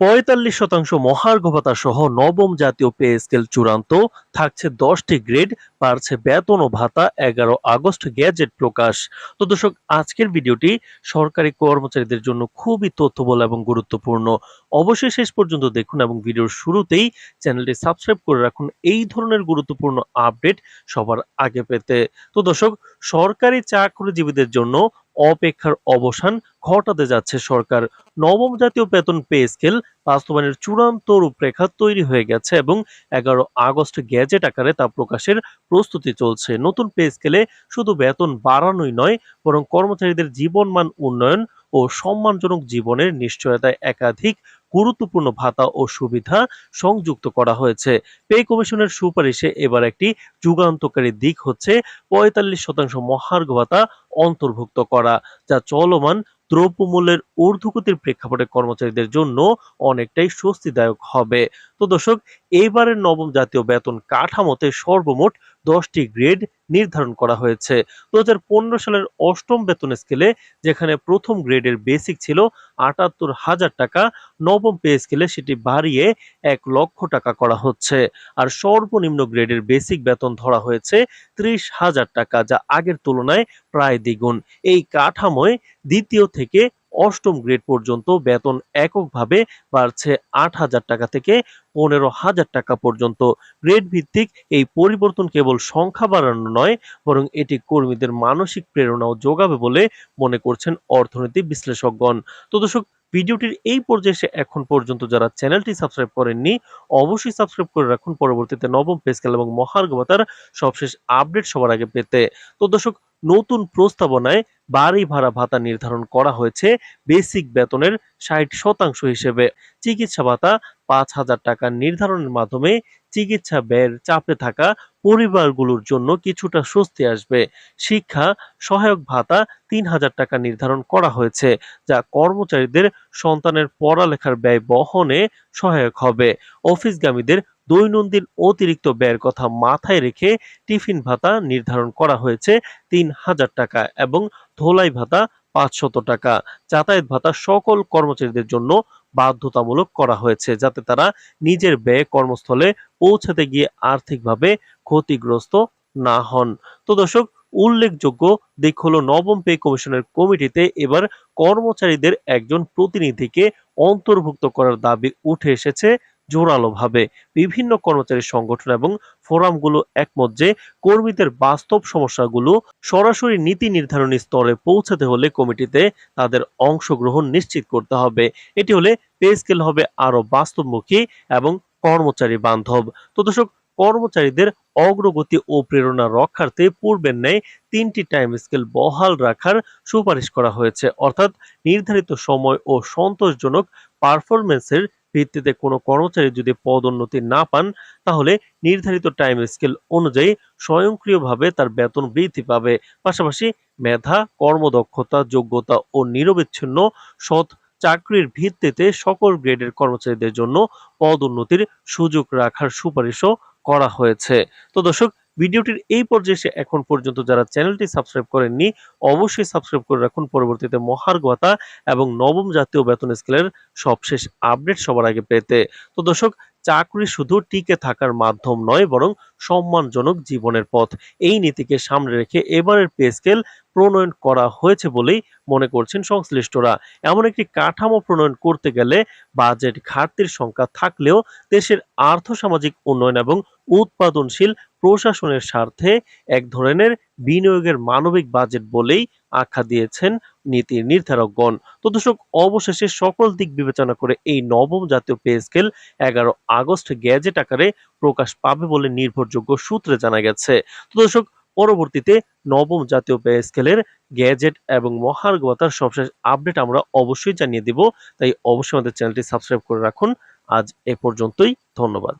পঁয়তাল্লিশ শতাংশ মহার্ঘ ভাতা সহ নবম জাতীয় পে স্কেল চূড়ান্ত। থাকছে দশটি গ্রেড, বাড়ছে বেতন ও ভাতা, এগারো আগস্ট গ্যাজেট প্রকাশ। তো দর্শক, আজকের ভিডিওটি সরকারি কর্মচারীদের জন্য খুবই তথ্যবল এবং গুরুত্বপূর্ণ। অবশ্যই শেষ পর্যন্ত দেখুন এবং ভিডিওর শুরুতেই চ্যানেলটি সাবস্ক্রাইব করে রাখুন। এই ধরনের গুরুত্বপূর্ণ আপডেট সবার আগে পেতে। তো দর্শক, সরকারি চাকরিজীবীদের জন্য অপেক্ষার অবসান ঘটাতে যাচ্ছে সরকার। নবম জাতীয় বেতন পে স্কেল বাস্তবায়নের চূড়ান্ত রূপরেখা তৈরি হয়ে গেছে এবং এগারো আগস্ট গ্যাজেট আকারে তা প্রকাশের প্রস্তুতি চলছে। নতুন পে স্কেলে শুধু বেতন বাড়ানোই নয়, বরং কর্মচারীদের জীবনমান উন্নয়ন ও সম্মানজনক জীবনের নিশ্চয়তায় একাধিক গুরুত্বপূর্ণ ভাতা ও সুবিধা সংযুক্ত করা হয়েছে। পে কমিশনের সুপারিশে এবার একটি যুগান্তকারী দিক হচ্ছে পঁয়তাল্লিশ শতাংশ মহার্ঘ ভাতা অন্তর্ভুক্ত করা, যা চলমান দ্রব্যমূল্যের ঊর্ধ্বগতির প্রেক্ষাপটে কর্মচারীদের জন্য অনেকটাই স্বস্তিদায়ক হবে। তো দর্শক এইবারের নবম জাতীয় বেতন কাঠামোতে সর্বমোট দশটি গ্রেড নির্ধারণ করা হয়েছে। দু হাজার পনেরো সালের অষ্টম বেতন স্কেলে যেখানে প্রথম গ্রেডের বেসিক ছিল আটাত্তর হাজার টাকা, নবম পে স্কেলে সেটি বাড়িয়ে এক লক্ষ টাকা করা হচ্ছে। আর সর্বনিম্ন গ্রেডের বেসিক বেতন ধরা হয়েছে ত্রিশ হাজার টাকা, যা আগের তুলনায় প্রায় দ্বিগুণ। এই কাঠামোয় দ্বিতীয় থেকে অষ্টম গ্রেড পর্যন্ত বেতন এককভাবে বাড়ছে আট হাজার টাকা থেকে পনেরো হাজার টাকা পর্যন্ত। গ্রেড ভিত্তিক এই পরিবর্তন কেবল সংখ্যা বাড়ানো নয়, বরং এটি কর্মীদের মানসিক প্রেরণাও যোগাবে বলে মনে করছেন অর্থনীতি বিশ্লেষকগণ। তো দর্শক ভিডিওটির এই পর্যায়ে এখন পর্যন্ত যারা চ্যানেলটি সাবস্ক্রাইব করেননি, অবশ্যই সাবস্ক্রাইব করে রাখুন। পরবর্তীতে নবম পেস্কেল এবং মহার্গবতার সবশেষ আপডেট সবার আগে পেতে। তো দর্শক, নতুন প্রস্তাবনায় বাড়ি ভাড়া ভাতা নির্ধারণ করা হয়েছে বেসিক বেতনের ষাট শতাংশ হিসেবে। চিকিৎসা ভাতা পাঁচ হাজার টাকা নির্ধারণের মাধ্যমে চিকিৎসা ব্যয়ের চাপে থাকা পরিবারগুলোর জন্য কিছুটা স্বস্তি আসবে। শিক্ষা, সহায়ক ভাতা তিন হাজার টাকা নির্ধারণ করা হয়েছে, যা কর্মচারীদের সন্তানের পড়ালেখার ব্যয় বহনে সহায়ক হবে। অফিসগামীদের দৈনন্দিন অতিরিক্ত ব্যয়ের কথা মাথায় রেখে টিফিন ভাতা নির্ধারণ করা হয়েছে তিন হাজার টাকা এবং ধোলাই ভাতা পাঁচশত টাকা। যাতায়াত ভাতা সকল কর্মচারীদের জন্য বাধ্যতামূলক করা হয়েছে, যাতে তারা নিজের ব্যয় কর্মস্থলে পৌঁছাতে গিয়ে আর্থিকভাবে ক্ষতিগ্রস্ত না হন। তো দর্শক, উল্লেখযোগ্য দিক হলো নবম পে কমিশনের কমিটিতে এবার কর্মচারীদের একজন প্রতিনিধিকে অন্তর্ভুক্ত করার দাবি উঠে এসেছে জোরালোভাবে বিভিন্ন কর্মচারী সংগঠন এবং ফোরামগুলো একমত যে কর্মীদের বাস্তব সমস্যাগুলো সরাসরি নীতি নির্ধারণী স্তরে পৌঁছাতে হলে কমিটিতে তাদের অংশগ্রহণ নিশ্চিত করতে হবে। এটি হলে পে স্কেল হবে আরও বাস্তবমুখী এবং কর্মচারী বান্ধব। তো দর্শক, কর্মচারীদের অগ্রগতি ও প্রেরণা রক্ষার্থে পূর্বের ন্যায় তিনটি টাইম স্কেল বহাল রাখার সুপারিশ করা হয়েছে। অর্থাৎ নির্ধারিত সময় ও সন্তোষজনক পারফরমেন্সের ভিত্তিতে কোনো কর্মচারী যদি পদোন্নতি না পান, তাহলে নির্ধারিত টাইম স্কেল অনুযায়ী স্বয়ংক্রিয়ভাবে তার বেতন বৃদ্ধি পাবে। পাশাপাশি মেধা, কর্মদক্ষতা, যোগ্যতা ও নিরবিচ্ছিন্ন সৎ চাকরির ভিত্তিতে সকল গ্রেডের কর্মচারীদের জন্য পদোন্নতির সুযোগ রাখার সুপারিশও করা হয়েছে। তো দর্শক ভিডিওটির এই পর্যায়ে এখন পর্যন্ত যারা চ্যানেলটি সাবস্ক্রাইব করেননি, অবশ্যই সাবস্ক্রাইব করে রাখুন। পরবর্তীতে মহার্ঘতা এবং নবম জাতীয় বেতন স্কেলের সবশেষ আপডেট সবার আগে পেতে। তো দর্শক চাকরি শুধু টিকে থাকার মাধ্যম নয়, বরং সম্মানজনক জীবনের পথ। এই নীতিকে সামনে রেখে এবারের পে স্কেল প্রণয়ন করা হয়েছে বলেই মনে করছেন সংশ্লিষ্টরা। এমন একটি কাঠামো প্রণয়ন করতে গেলে বাজেট ঘাটতির সংখ্যা থাকলেও দেশের আর্থসামাজিক উন্নয়ন এবং উৎপাদনশীল প্রশাসনের স্বার্থে এক ধরনের বিনিয়োগের মানবিক বাজেট বলেই আখ্যা দিয়েছেন নীতির নির্ধারকগণ তো দর্শক, অবশেষে সকল দিক বিবেচনা করে এই নবম জাতীয় পে স্কেল এগারো আগস্ট গ্যাজেট আকারে প্রকাশ পাবে বলে নির্ভরযোগ্য সূত্রে জানা গেছে। তো দর্শক, পরবর্তীতে নবম জাতীয় পে স্কেলের গ্যাজেট এবং মহার্ঘ ভাতার সবশেষ আপডেট আমরা অবশ্যই জানিয়ে দিব। তাই অবশ্যই আমাদের চ্যানেলটি সাবস্ক্রাইব করে রাখুন। আজ এ পর্যন্তই, ধন্যবাদ।